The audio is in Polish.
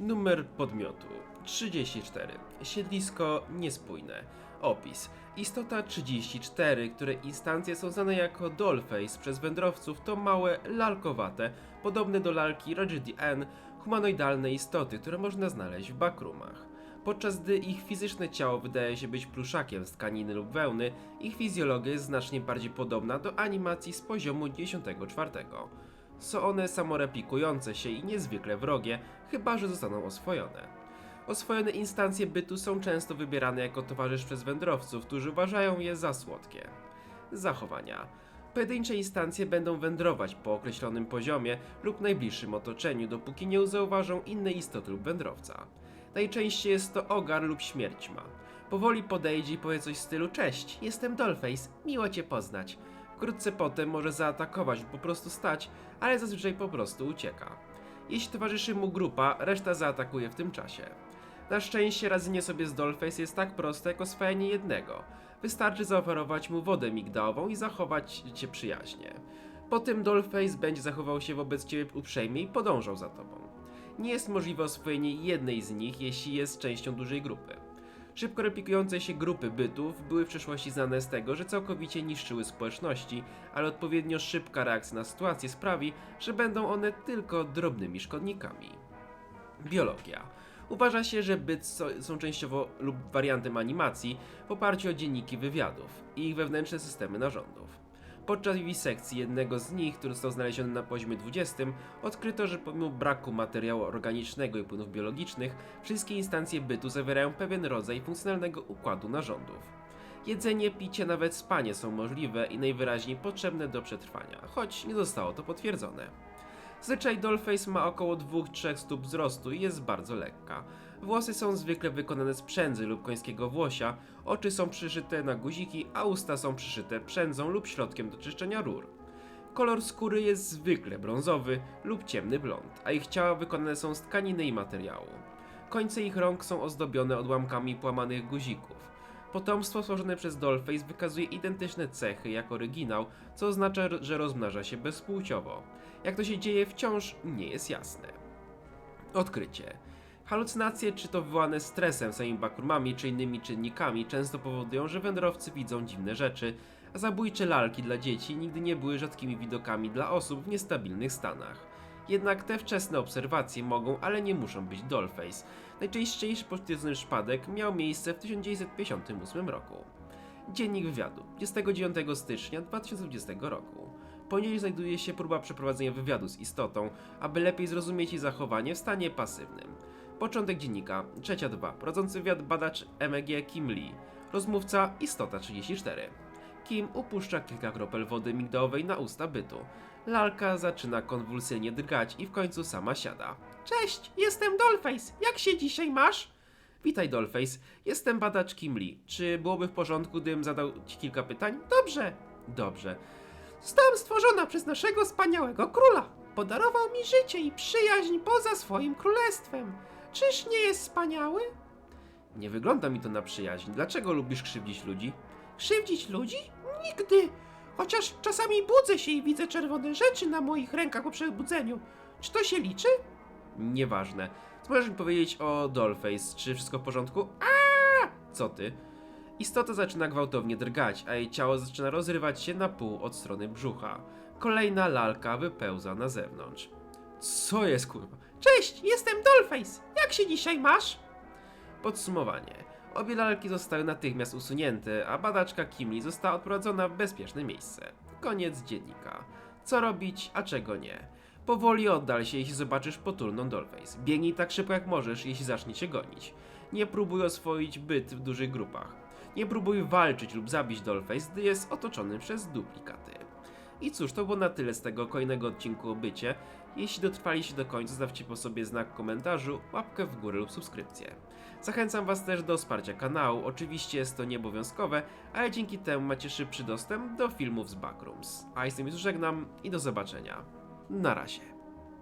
Numer podmiotu 34. Siedlisko niespójne. Opis. Istota 34, której instancje są znane jako Dollface przez wędrowców, to małe, lalkowate, podobne do lalki Tragedy N, humanoidalne istoty, które można znaleźć w backroomach. Podczas gdy ich fizyczne ciało wydaje się być pluszakiem z tkaniny lub wełny, ich fizjologia jest znacznie bardziej podobna do animacji z poziomu 94. Są one samoreplikujące się i niezwykle wrogie, chyba że zostaną oswojone. Oswojone instancje bytu są często wybierane jako towarzysz przez wędrowców, którzy uważają je za słodkie. Zachowania. Pojedyncze instancje będą wędrować po określonym poziomie lub najbliższym otoczeniu, dopóki nie zauważą innej istoty lub wędrowca. Najczęściej jest to ogar lub śmierćma. Powoli podejdzie i powie coś w stylu Cześć, jestem Dollface, miło cię poznać. Wkrótce potem może zaatakować po prostu stać, ale zazwyczaj po prostu ucieka. Jeśli towarzyszy mu grupa, reszta zaatakuje w tym czasie. Na szczęście radzenie sobie z Dollface jest tak proste jak oswajanie jednego. Wystarczy zaoferować mu wodę migdałową i zachować cię przyjaźnie. Po tym Dollface będzie zachował się wobec ciebie uprzejmie i podążał za tobą. Nie jest możliwe oswojenie jednej z nich, jeśli jest częścią dużej grupy. Szybko replikujące się grupy bytów były w przeszłości znane z tego, że całkowicie niszczyły społeczności, ale odpowiednio szybka reakcja na sytuację sprawi, że będą one tylko drobnymi szkodnikami. Biologia. Uważa się, że byt są częściowo lub wariantem animacji w oparciu o dzienniki wywiadów i ich wewnętrzne systemy narządów. Podczas wisekcji jednego z nich, który został znaleziony na poziomie 20, odkryto, że pomimo braku materiału organicznego i płynów biologicznych, wszystkie instancje bytu zawierają pewien rodzaj funkcjonalnego układu narządów. Jedzenie, picie, nawet spanie są możliwe i najwyraźniej potrzebne do przetrwania, choć nie zostało to potwierdzone. Zazwyczaj Dollface ma około 2-3 stóp wzrostu i jest bardzo lekka. Włosy są zwykle wykonane z przędzy lub końskiego włosia, oczy są przyszyte na guziki, a usta są przyszyte przędzą lub środkiem do czyszczenia rur. Kolor skóry jest zwykle brązowy lub ciemny blond, a ich ciała wykonane są z tkaniny i materiału. Końce ich rąk są ozdobione odłamkami połamanych guzików. Potomstwo stworzone przez Dollface wykazuje identyczne cechy jak oryginał, co oznacza, że rozmnaża się bezpłciowo. Jak to się dzieje wciąż nie jest jasne. Odkrycie. Halucynacje, czy to wywołane stresem, samymi bakrumami, czy innymi czynnikami, często powodują, że wędrowcy widzą dziwne rzeczy, a zabójcze lalki dla dzieci nigdy nie były rzadkimi widokami dla osób w niestabilnych stanach. Jednak te wczesne obserwacje mogą, ale nie muszą być Dollface. Najczęściejszy potwierdzony przypadek miał miejsce w 1958 roku. Dziennik wywiadu 29 stycznia 2020 roku. Poniżej znajduje się próba przeprowadzenia wywiadu z istotą, aby lepiej zrozumieć jej zachowanie w stanie pasywnym. Początek dziennika, trzecia 2, prowadzący wywiad badacz MEG Kim Lee. Rozmówca Istota 34. Kim upuszcza kilka kropel wody migdałowej na usta bytu. Lalka zaczyna konwulsyjnie drgać i w końcu sama siada. Cześć, jestem Dollface. Jak się dzisiaj masz? Witaj Dollface, jestem badacz Kim Lee. Czy byłoby w porządku, gdybym zadał ci kilka pytań? Dobrze. Dobrze. Zostałam stworzona przez naszego wspaniałego króla. Podarował mi życie i przyjaźń poza swoim królestwem. Czyż nie jest wspaniały? Nie wygląda mi to na przyjaźń. Dlaczego lubisz krzywdzić ludzi? Krzywdzić ludzi? Nigdy! Chociaż czasami budzę się i widzę czerwone rzeczy na moich rękach po przebudzeniu. Czy to się liczy? Nieważne. Co możesz mi powiedzieć o Dollface? Czy wszystko w porządku? A! Co ty? Istota zaczyna gwałtownie drgać, a jej ciało zaczyna rozrywać się na pół od strony brzucha. Kolejna lalka wypełza na zewnątrz. Co jest kurwa? Cześć, jestem Dollface! Jak się dzisiaj masz? Podsumowanie. Obie lalki zostały natychmiast usunięte, a badaczka Kimli została odprowadzona w bezpieczne miejsce. Koniec dziennika. Co robić, a czego nie? Powoli oddal się, jeśli zobaczysz potulną Dollface. Biegnij tak szybko jak możesz, jeśli zacznie cię gonić. Nie próbuj oswoić byt w dużych grupach. Nie próbuj walczyć lub zabić Dollface, gdy jest otoczony przez duplikaty. I cóż, to było na tyle z tego kolejnego odcinku o bycie. Jeśli dotrwaliście do końca, zostawcie po sobie znak komentarzu, łapkę w górę lub subskrypcję. Zachęcam Was też do wsparcia kanału, oczywiście jest to nieobowiązkowe, ale dzięki temu macie szybszy dostęp do filmów z Backrooms. A tym już żegnam i do zobaczenia. Na razie.